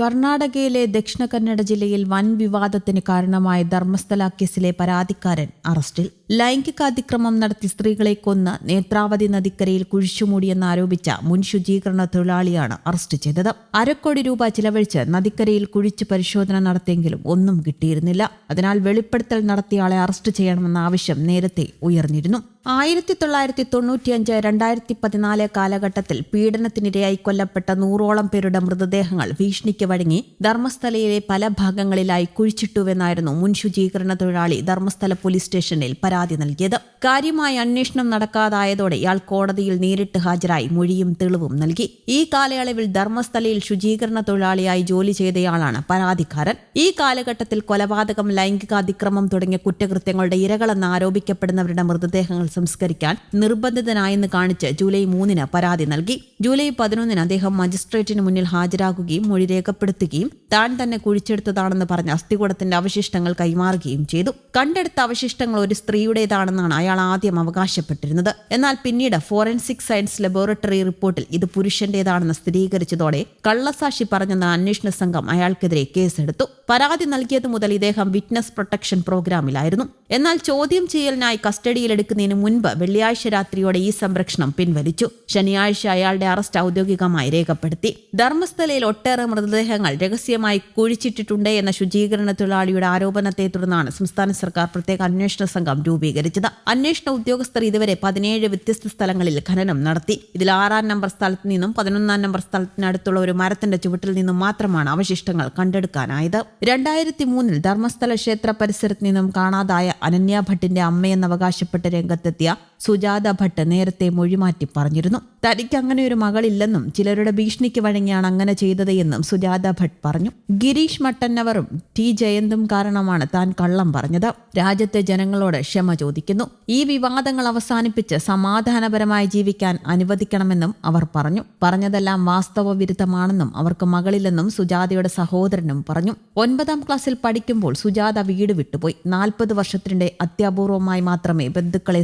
കർണാടകയിലെ ദക്ഷിണ കന്നഡ ജില്ലയിൽ വൻ വിവാദത്തിന് കാരണമായ ധർമ്മസ്ഥല കേസിലെ പരാതിക്കാരൻ അറസ്റ്റിൽ. ലൈംഗികാതിക്രമം നടത്തി സ്ത്രീകളെ കൊന്ന് നേത്രാവതി നദിക്കരയിൽ കുഴിച്ചുമൂടിയെന്നാരോപിച്ച മുൻ ശുചീകരണ തൊഴിലാളിയാണ് അറസ്റ്റ് ചെയ്തത്. അരക്കോടി രൂപ ചിലവഴിച്ച് നദിക്കരയിൽ കുഴിച്ച് പരിശോധന നടത്തിയെങ്കിലും ഒന്നും കിട്ടിയിരുന്നില്ല. അതിനാൽ വെളിപ്പെടുത്തൽ നടത്തിയയാളെ അറസ്റ്റ് ചെയ്യണമെന്ന ആവശ്യം നേരത്തെ ഉയർന്നിരുന്നു. ആയിരത്തി തൊള്ളായിരത്തി തൊണ്ണൂറ്റിയഞ്ച് രണ്ടായിരത്തി പതിനാല് കാലഘട്ടത്തിൽ പീഡനത്തിനിരയായി കൊല്ലപ്പെട്ട നൂറോളം പേരുടെ മൃതദേഹങ്ങൾ ഭീഷണിക്ക് വഴങ്ങി ധർമ്മസ്ഥലയിലെ പല ഭാഗങ്ങളിലായി കുഴിച്ചിട്ടുവെന്നായിരുന്നു മുൻ ശുചീകരണ തൊഴിലാളി ധർമ്മസ്ഥല പോലീസ് സ്റ്റേഷനിൽ പരാതി നൽകിയത്. കാര്യമായ അന്വേഷണം നടക്കാതായതോടെ ഇയാൾ കോടതിയിൽ നേരിട്ട് ഹാജരായി മൊഴിയും തെളിവും നൽകി. ഈ കാലയളവിൽ ധർമ്മസ്ഥലയിൽ ശുചീകരണ തൊഴിലാളിയായി ജോലി ചെയ്തയാളാണ് പരാതിക്കാരൻ. ഈ കാലഘട്ടത്തിൽ കൊലപാതകം ലൈംഗികാതിക്രമം തുടങ്ങിയ കുറ്റകൃത്യങ്ങളുടെ ഇരകളെന്ന് ആരോപിക്കപ്പെടുന്നവരുടെ മൃതദേഹങ്ങൾ സംസ്കരിക്കാൻ നിർബന്ധിതനായെന്ന് കാണിച്ച് ജൂലൈ മൂന്നിന് പരാതി നൽകി. ജൂലൈ പതിനൊന്നിന് അദ്ദേഹം മജിസ്ട്രേറ്റിന് മുന്നിൽ ഹാജരാകുകയും മൊഴി രേഖപ്പെടുത്തുകയും താൻ തന്നെ കുഴിച്ചെടുത്തതാണെന്ന് പറഞ്ഞ അസ്ഥികൂടത്തിന്റെ അവശിഷ്ടങ്ങൾ കൈമാറുകയും ചെയ്തു. കണ്ടെടുത്ത അവശിഷ്ടങ്ങൾ ഒരു സ്ത്രീയുടേതാണെന്നാണ് അയാൾ ആദ്യം അവകാശപ്പെട്ടിരുന്നത്. എന്നാൽ പിന്നീട് ഫോറൻസിക് സയൻസ് ലബോറട്ടറി റിപ്പോർട്ടിൽ ഇത് പുരുഷന്റേതാണെന്ന് സ്ഥിരീകരിച്ചതോടെ കള്ളസാക്ഷി പറഞ്ഞെന്ന അന്വേഷണ സംഘം അയാൾക്കെതിരെ കേസെടുത്തു. പരാതി നൽകിയത് മുതൽ ഇദ്ദേഹം വിറ്റ്നസ് പ്രൊട്ടക്ഷൻ പ്രോഗ്രാമിലായിരുന്നു. എന്നാൽ ചോദ്യം ചെയ്യലിനായി കസ്റ്റഡിയിലെടുക്കുന്നതിന് മുൻപ് വെള്ളിയാഴ്ച രാത്രിയോടെ ഈ സംരക്ഷണം പിൻവലിച്ചു. ശനിയാഴ്ച അയാളുടെ അറസ്റ്റ് ഔദ്യോഗികമായി രേഖപ്പെടുത്തി. ധർമ്മസ്ഥലയിൽ ഒട്ടേറെ മൃതദേഹങ്ങൾ രഹസ്യമായി കുഴിച്ചിട്ടിട്ടുണ്ട് എന്ന ശുചീകരണ തൊഴിലാളിയുടെ ആരോപണത്തെ തുടർന്നാണ് സംസ്ഥാന സർക്കാർ പ്രത്യേക അന്വേഷണ സംഘം രൂപീകരിച്ചത്. അന്വേഷണ ഉദ്യോഗസ്ഥർ ഇതുവരെ പതിനേഴ് വ്യത്യസ്ത സ്ഥലങ്ങളിൽ ഖനനം നടത്തി. ഇതിൽ ആറാം നമ്പർ സ്ഥലത്ത് നിന്നും പതിനൊന്നാം നമ്പർ സ്ഥലത്തിനടുത്തുള്ള ഒരു മരത്തിന്റെ ചുവട്ടിൽ നിന്നും മാത്രമാണ് അവശിഷ്ടങ്ങൾ കണ്ടെടുക്കാനായത്. രണ്ടായിരത്തി മൂന്നിൽ ധർമ്മസ്ഥല ക്ഷേത്ര പരിസരത്ത് നിന്നും കാണാതായ അനന്യ ഭട്ടിന്റെ അമ്മയെന്ന് അവകാശപ്പെട്ട് രംഗത്തെത്തിയ സുജാത ഭട്ട് നേരത്തെ മൊഴിമാറ്റി പറഞ്ഞിരുന്നു. തനിക്ക് അങ്ങനെ ഒരു മകളില്ലെന്നും ചിലരുടെ ഭീഷണിക്ക് വഴങ്ങിയാണ് അങ്ങനെ ചെയ്തത് എന്നും സുജാത ഭട്ട് പറഞ്ഞു. ഗിരീഷ് മട്ടന്നവറും ടി ജയന്തും കാരണമാണ് താൻ കള്ളം പറഞ്ഞത്. രാജ്യത്തെ ജനങ്ങളോട് ക്ഷമ ചോദിക്കുന്നു. ഈ വിവാദങ്ങൾ അവസാനിപ്പിച്ച് സമാധാനപരമായി ജീവിക്കാൻ അനുവദിക്കണമെന്നും അവർ പറഞ്ഞു. പറഞ്ഞതെല്ലാം വാസ്തവ വിരുദ്ധമാണെന്നും അവർക്ക് മകളില്ലെന്നും സുജാതയുടെ സഹോദരനും പറഞ്ഞു. ഒൻപതാം ക്ലാസ്സിൽ പഠിക്കുമ്പോൾ സുജാത വീട് വിട്ടുപോയി. നാൽപ്പത് വർഷത്തിന്റെ അത്യപൂർവമായി മാത്രമേ ബന്ധുക്കളെ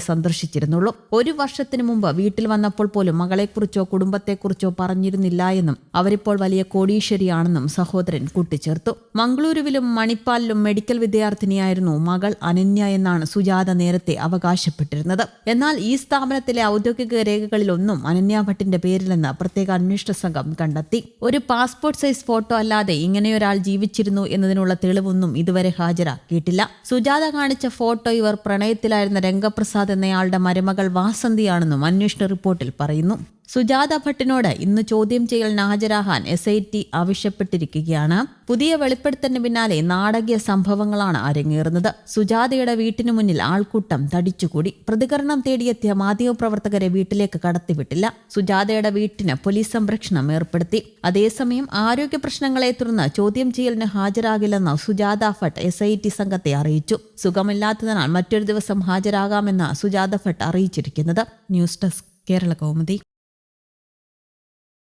സന്ദർശിച്ചിരുന്നുള്ളൂ ഒരു വർഷത്തിനു മുമ്പ് വീട്ടിൽ വന്നപ്പോൾ പോലും മകളെക്കുറിച്ചോ കുടുംബത്തെക്കുറിച്ചോ പറഞ്ഞിരുന്നില്ല എന്നും അവരിപ്പോൾ വലിയ കോടീശ്വരിയാണെന്നും സഹോദരൻ കൂട്ടിച്ചേർത്തു. മംഗളൂരുവിലും മണിപ്പാലിലും മെഡിക്കൽ വിദ്യാർത്ഥിനിയായിരുന്നു മകൾ അനന്യ എന്നാണ് സുജാത നേരത്തെ അവകാശപ്പെട്ടിരുന്നത്. എന്നാൽ ഈ സ്ഥാപനത്തിലെ ഔദ്യോഗിക രേഖകളിലൊന്നും അനന്യ ഭട്ടിന്റെ പേരിലെന്ന് പ്രത്യേക അന്വേഷണ സംഘം കണ്ടെത്തി. ഒരു പാസ്പോർട്ട് സൈസ് ഫോട്ടോ അല്ലാതെ ഇങ്ങനെയൊരാൾ ജീവിച്ചിരുന്നു എന്നതിനുള്ള തെളിവൊന്നും ഇതുവരെ ഹാജരാക്കിയിട്ടില്ല. സുജാത കാണിച്ച ഫോട്ടോ ഇവർ പ്രണയത്തിലായിരുന്ന രംഗപ്രസാദ് എന്നയാളുടെ മരുമകൾ വാസന്തിയാണെന്നും അന്വേഷണ റിപ്പോർട്ടിൽ പറയുന്നു സുജാത ഭട്ടിനോട് ഇന്ന് ചോദ്യം ചെയ്യലിന് ഹാജരാകാൻ എസ് ഐ ടി ആവശ്യപ്പെട്ടിരിക്കുകയാണ്. പുതിയ വെളിപ്പെടുത്തലിന് പിന്നാലെ നാടകീയ സംഭവങ്ങളാണ് അരങ്ങേറുന്നത്. സുജാതയുടെ വീട്ടിനു മുന്നിൽ ആൾക്കൂട്ടം തടിച്ചുകൂടി. പ്രതികരണം തേടിയെത്തിയ മാധ്യമപ്രവർത്തകരെ വീട്ടിലേക്ക് കടത്തിവിട്ടില്ല. സുജാതയുടെ വീട്ടിന് പോലീസ് സംരക്ഷണം ഏർപ്പെടുത്തി. അതേസമയം ആരോഗ്യ പ്രശ്നങ്ങളെ തുടർന്ന് ചോദ്യം ചെയ്യലിന് ഹാജരാകില്ലെന്ന് Sujatha Bhat S I T സംഘത്തെ അറിയിച്ചു. സുഖമില്ലാത്തതിനാൽ മറ്റൊരു ദിവസം ഹാജരാകാമെന്ന് സുജാത ഭട്ട് അറിയിച്ചിരിക്കുന്നത്. News desk Kerala Kaumudi.